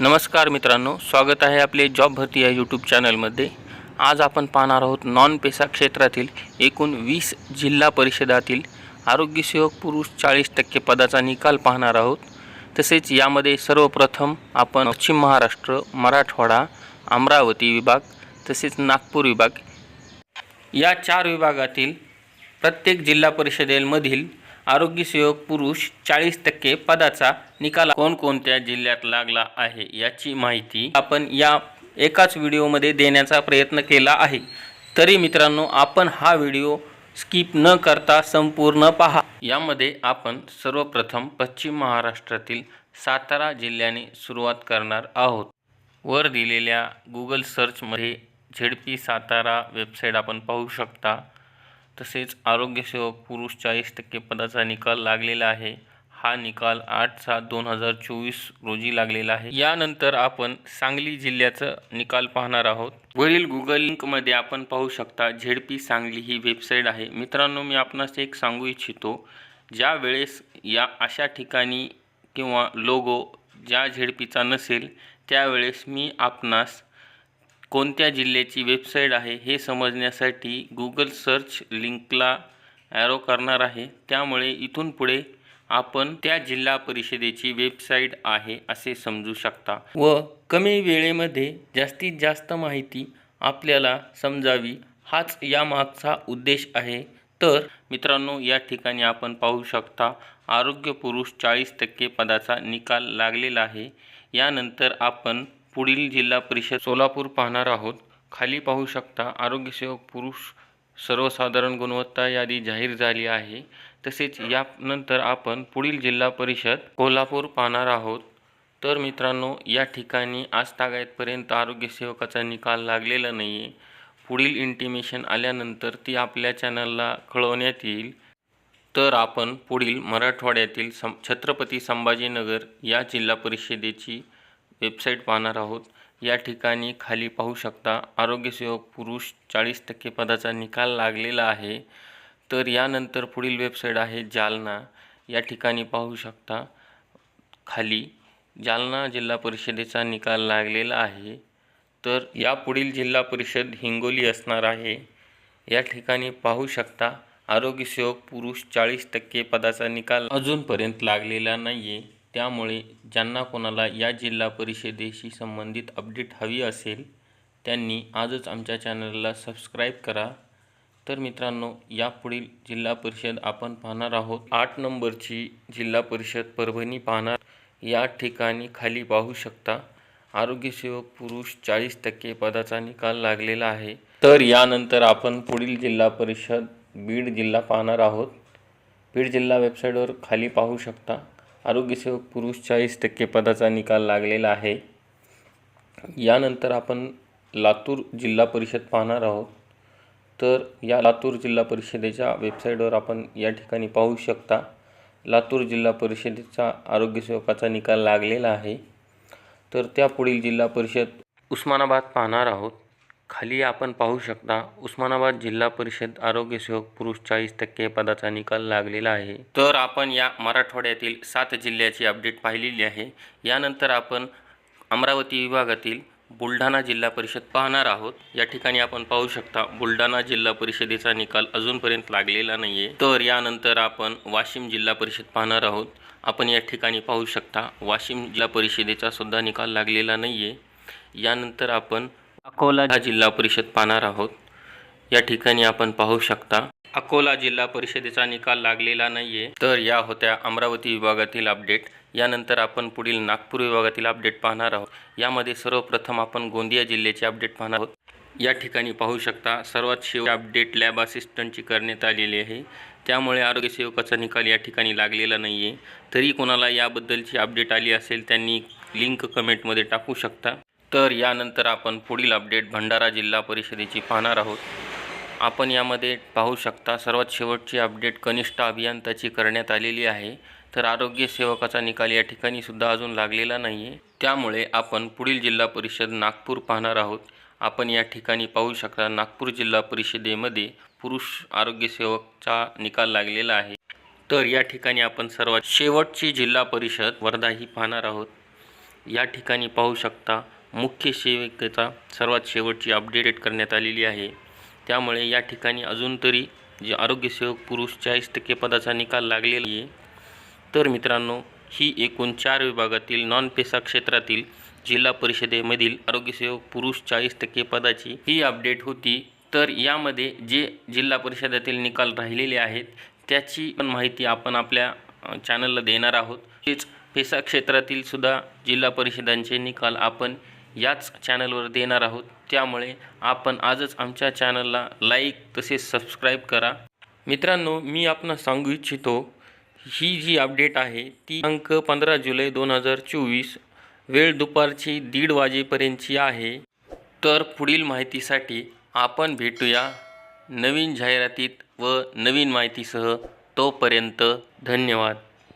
नमस्कार मित्रांनो स्वागत आहे आपले जॉब भरती या यूट्यूब चॅनलमध्ये. आज आपण पाहणार आहोत नॉन पेसा क्षेत्रातील एकूण वीस जिल्हा परिषदातील आरोग्यसेवक पुरुष चाळीस टक्के पदाचा निकाल पाहणार आहोत. तसेच यामध्ये सर्वप्रथम आपण पश्चिम महाराष्ट्र मराठवाडा अमरावती विभाग तसेच नागपूर विभाग या चार विभागातील प्रत्येक जिल्हा परिषदेमधील आरोग्यसेवक पुरुष चाळीस टक्के पदाचा निकाल कोणकोणत्या जिल्ह्यात लागला आहे याची माहिती आपण या एकाच व्हिडिओमध्ये देण्याचा प्रयत्न केला आहे. तरी मित्रांनो आपण हा व्हिडिओ स्किप न करता संपूर्ण पहा. यामध्ये आपण सर्वप्रथम पश्चिम महाराष्ट्रातील सातारा जिल्ह्याने सुरुवात करणार आहोत. वर दिलेल्या गुगल सर्चमध्ये झेडपी सातारा वेबसाईट आपण पाहू शकता. तसेच आरोग्यसेवक पुरुष चाळीस टक्के पदाचा निकाल लागलेला आहे. हा निकाल आठ सात दोन हजार चोवीस रोजी लागलेला आहे. यानंतर आपण सांगली जिल्ह्याचं निकाल पाहणार आहोत. वरील गुगल लिंकमध्ये आपण पाहू शकता झेडपी सांगली ही वेबसाईट आहे. मित्रांनो मी आपणास एक सांगू इच्छितो. ज्या वेळेस या अशा ठिकाणी किंवा लोगो ज्या झेडपीचा नसेल त्यावेळेस मी आपणास कोणत्या जिल्ह्याची वेबसाईट आहे हे समजण्यासाठी गुगल सर्च लिंकला ॲरो करणार आहे. त्यामुळे इथून पुढे आपण त्या जिल्हा परिषदेची वेबसाईट आहे असे समजू शकता व कमी वेळेमध्ये जास्तीत जास्त माहिती आपल्याला समजावी हाच यामागचा उद्देश आहे. तर मित्रांनो या ठिकाणी आपण पाहू शकता आरोग्य पुरुष चाळीस टक्के पदाचा निकाल लागलेला आहे. यानंतर आपण पुढील जिल्हा परिषद सोलापूर पाहणार आहोत. खाली पाहू शकता आरोग्यसेवक पुरुष सर्वसाधारण गुणवत्ता यादी जाहीर झाली आहे. तसेच यानंतर आपण पुढील जिल्हा परिषद कोल्हापूर पाहणार आहोत. तर मित्रांनो या ठिकाणी आज तागायतपर्यंत आरोग्यसेवकाचा निकाल लागलेला नाही आहे पुढील इंटिमेशन आल्यानंतर ती आपल्या चॅनलला कळवण्यात येईल. तर आपण पुढील मराठवाड्यातील सं छत्रपती संभाजीनगर या जिल्हा परिषदेची वेबसाईट पाहणार आहोत. या ठिकाणी खाली पाहू शकता आरोग्यसेवक पुरुष चाळीस टक्के पदाचा निकाल लागलेला आहे. तर यानंतर पुढील वेबसाईट आहे जालना. या ठिकाणी पाहू शकता खाली जालना जिल्हा परिषदेचा निकाल लागलेला आहे. तर या पुढील जिल्हा परिषद हिंगोली असणार आहे. या ठिकाणी पाहू शकता आरोग्यसेवक पुरुष चाळीस टक्के पदाचा निकाल अजूनपर्यंत लागलेला नाही आहे त्यामुळे ज्यांना कोणाला या जिल्हा परिषदेशी संबंधित अपडेट हवी असेल त्यांनी आजच आमच्या चॅनलला सबस्क्राईब करा. तर मित्रांनो यापुढील जिल्हा परिषद आपण पाहणार आहोत. आठ नंबरची जिल्हा परिषद परभणी पाहणार. या ठिकाणी खाली पाहू शकता आरोग्यसेवक पुरुष चाळीस टक्के पदाचा निकाल लागलेला आहे. तर यानंतर आपण पुढील जिल्हा परिषद बीड जिल्हा पाहणार आहोत. बीड जिल्हा वेबसाईटवर खाली पाहू शकता. आरोग्यसेवक पुरुष चाळीस टक्के पदाचा निकाल लागलेला आहे. यानंतर आपण लातूर जिल्हा परिषद पाहणार आहोत. तर या लातूर जिल्हा परिषदेच्या वेबसाईटवर आपण या ठिकाणी पाहू शकता लातूर जिल्हा परिषदेचा आरोग्यसेवकाचा निकाल लागलेला आहे. तर त्या पुढील जिल्हा परिषद उस्मानाबाद पाहणार आहोत. खाली आपण पाहू शकता उस्मानाबाद जिल्हा परिषद आरोग्यसेवक पुरुष चाळीस टक्के पदाचा निकाल लागलेला आहे. तर आपण या मराठवाड्यातील सात जिल्ह्याची अपडेट पाहिलेली आहे. यानंतर आपण अमरावती विभागातील बुलढाणा जिल्हा परिषद पाहणार आहोत. या ठिकाणी आपण पाहू शकता बुलढाणा जिल्हा परिषदेचा निकाल अजूनपर्यंत लागलेला नाही आहे तर यानंतर आपण वाशिम जिल्हा परिषद पाहणार आहोत. आपण या ठिकाणी पाहू शकता वाशिम जिल्हा परिषदेचा सुद्धा निकाल लागलेला नाही आहे यानंतर आपण अकोला जिल्हा परिषद पाहणार आहोत. या ठिकाणी आपण पाहू शकता अकोला जिल्हा परिषदेचा निकाल लागलेला नाही आहे तर या होत्या अमरावती विभागातील अपडेट. यानंतर आपण पुढील नागपूर विभागातील अपडेट पाहणार आहोत. यामध्ये सर्वप्रथम आपण गोंदिया जिल्ह्याचे अपडेट पाहणार आहोत. या ठिकाणी पाहू शकता सर्वात शेवट अपडेट लॅब असिस्टंटची करण्यात आलेली आहे. त्यामुळे आरोग्यसेवकाचा निकाल या ठिकाणी लागलेला नाही आहे तरी कोणाला याबद्दलची अपडेट आली असेल त्यांनी लिंक कमेंटमध्ये टाकू शकता. तर यानंतर आपण पुढील अपडेट भंडारा जिल्हा परिषदेची पाहणार आहोत. आपण यामध्ये पाहू शकता सर्वात शेवटची अपडेट कनिष्ठ अभियंताची करण्यात आलेली आहे. तर आरोग्य सेवकाचा निकाल या ठिकाणी सुद्धा अजून लागलेला नाही आहे त्यामुळे आपण पुढील जिल्हा परिषद नागपूर पाहणार आहोत. आपण या ठिकाणी पाहू शकता नागपूर जिल्हा परिषदेमध्ये पुरुष आरोग्यसेवकचा निकाल लागलेला आहे. तर या ठिकाणी आपण सर्वात शेवटची जिल्हा परिषद वर्धा ही पाहणार आहोत. या ठिकाणी पाहू शकता मुख्य सेविकेचा सर्वात शेवटची अपडेटेड करण्यात आलेली आहे. त्यामुळे या ठिकाणी अजून तरी जे आरोग्यसेवक पुरुष चाळीस टक्के पदाचा निकाल लागलेला आहे. तर मित्रांनो ही एकूण चार विभागातील नॉन पेसा क्षेत्रातील जिल्हा परिषदेमधील आरोग्यसेवक पुरुष चाळीस टक्के पदाची ही अपडेट होती. तर यामध्ये जे जिल्हा परिषदेतील निकाल राहिलेले आहेत त्याची पण माहिती आपण आपल्या चॅनलला देणार आहोत. तेच पेसा क्षेत्रातील सुद्धा जिल्हा परिषदांचे निकाल आपण याच चॅनलवर देणार आहोत. त्यामुळे आपण आजच आमच्या चॅनलला लाईक तसेच सबस्क्राईब करा. मित्रांनो मी आपण सांगू इच्छितो ही जी अपडेट आहे ती अंक पंधरा जुलै दोन हजार चोवीस वेळ दुपारची दीड वाजेपर्यंतची आहे. तर पुढील माहितीसाठी आपण भेटूया नवीन जाहिरातीत व नवीन माहितीसह तोपर्यंत धन्यवाद.